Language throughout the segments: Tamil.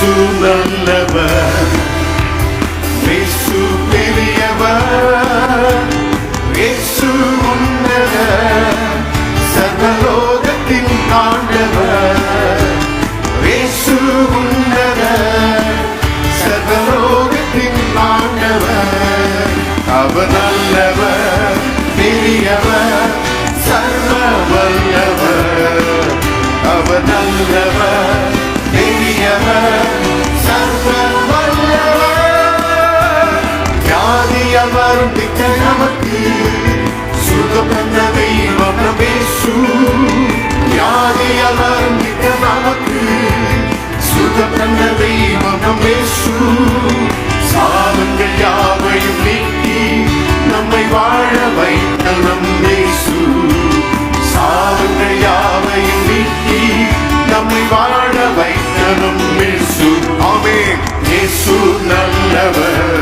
நல்லவர். இயேசு பெரியவர். இயேசு உன்னதர். சர்வலோகத்தின் ஆண்டவர். இயேசு உன்னதர். சர்வலோகத்தின் ஆண்டவர். அவர் நல்லவர் பெரியவர் சர்வ வல்லவர். அவர் நல்லவர். வியாதியால் வரும் நமக்கு சுகம் தந்த தெய்வம் நமேசு வியாதியால் வரும் திக்க நமக்கு சுகம் தந்த தெய்வம் நமேசு யாவையும் நீக்கி நம்மை வாழ வைத்த யாவையும் நீக்கி நம்மை வாழ வைத்த ஆமே இயேசு நல்லவர்.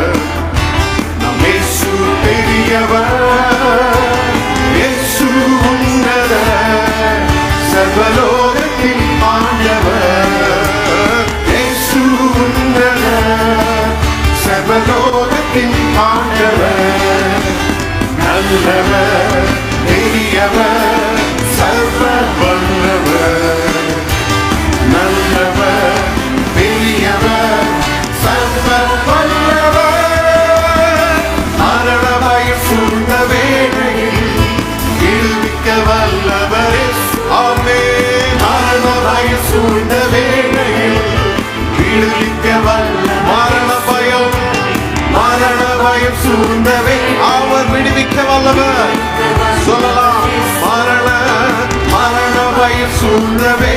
சர்வலோகத்தின் ஆண்டவர். இயேசு உன்னதர். சர்வலோகத்தின் ஆண்டவர். நல்லவர் பெரியவர் சர்வ வல்லவர் நல்லவர் பெரியவர் சர்வ வல்லவர் மரணமாய் சூழ்ந்த வேளையில் விடுவிக்க விடுவிக்க வல்ல மரண பயம் மரண பயம் சூழ்ந்தவை அவர் விடுவிக்க வல்லவர். சொல்லலாம் மரண மரண பயம் சூழ்ந்தவை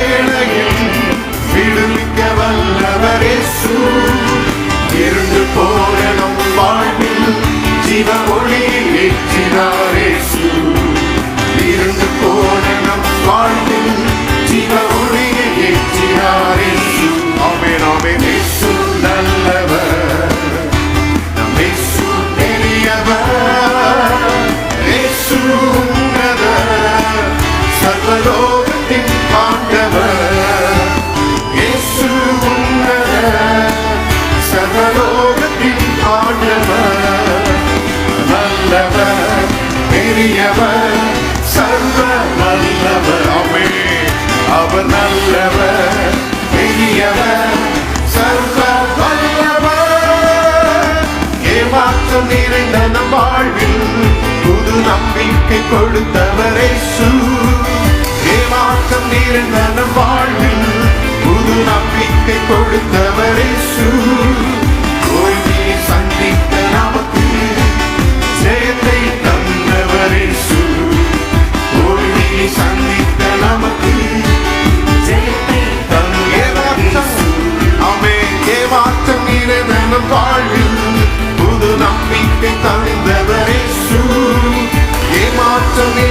ஏமாற்றம் நிறைந்த நம் வாழ்வில் புது நம்பிக்கை கொடுத்தவரே சு ஏமாற்றம் நிறைந்த நம் வாழ்வில் புது நம்பிக்கை கொடுத்தவரே சு to me